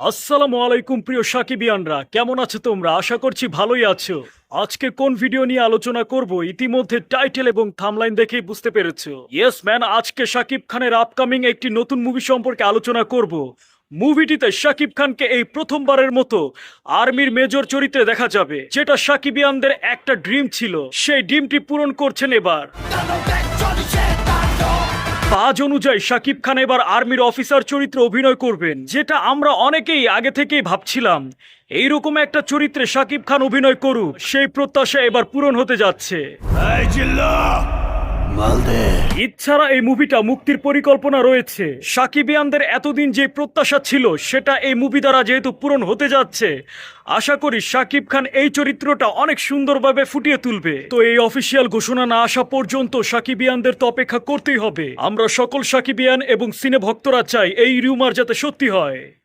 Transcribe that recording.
আসসালামু আলাইকুম প্রিয় সাকিবিয়ানরা, কেমন আছো তোমরা? আশা করছি ভালোই আছো। আজকে কোন ভিডিও নিয়ে আলোচনা করব, ইতিমধ্যে টাইটেল এবং থামলাইন দেখেই বুঝতে পেরেছ। ইয়েস ম্যান আজকে শাকিব খানের আপকামিং একটি নতুন মুভি সম্পর্কে আলোচনা করব। মুভিটিতে শাকিব খানকে এই প্রথমবারের মতো আর্মির মেজর চরিত্রে দেখা যাবে, যেটা সাকিবিয়ানদের একটা ড্রিম ছিল। সেই ড্রিমটি পূরণ করছেন এবার। কাজ অনুযায়ী শাকিব খান এবার আর্মির অফিসার চরিত্রে অভিনয় করবেন, যেটা আমরা অনেকেই আগে থেকেই ভাবছিলাম। এইরকম একটা চরিত্রে শাকিব খান অভিনয় করুক, সেই প্রত্যাশা এবার পূরণ হতে যাচ্ছে। ইচ্ছারা এই মুভিটা মুক্তির পরিকল্পনা রয়েছে। সাকিবিয়ানদের এতদিন যে প্রত্যাশা ছিল, সেটা এই মুভি দ্বারা যেহেতু পূরণ হতে যাচ্ছে, আশা করি শাকিব খান এই চরিত্রটা অনেক সুন্দরভাবে ফুটিয়ে তুলবে। তো এই অফিসিয়াল ঘোষণা না আসা পর্যন্ত সাকিবিয়ানদের তো অপেক্ষা করতেই হবে। আমরা সকল সাকিবিয়ান এবং সিনে ভক্তরা চাই এই রিউমার যাতে সত্যি হয়।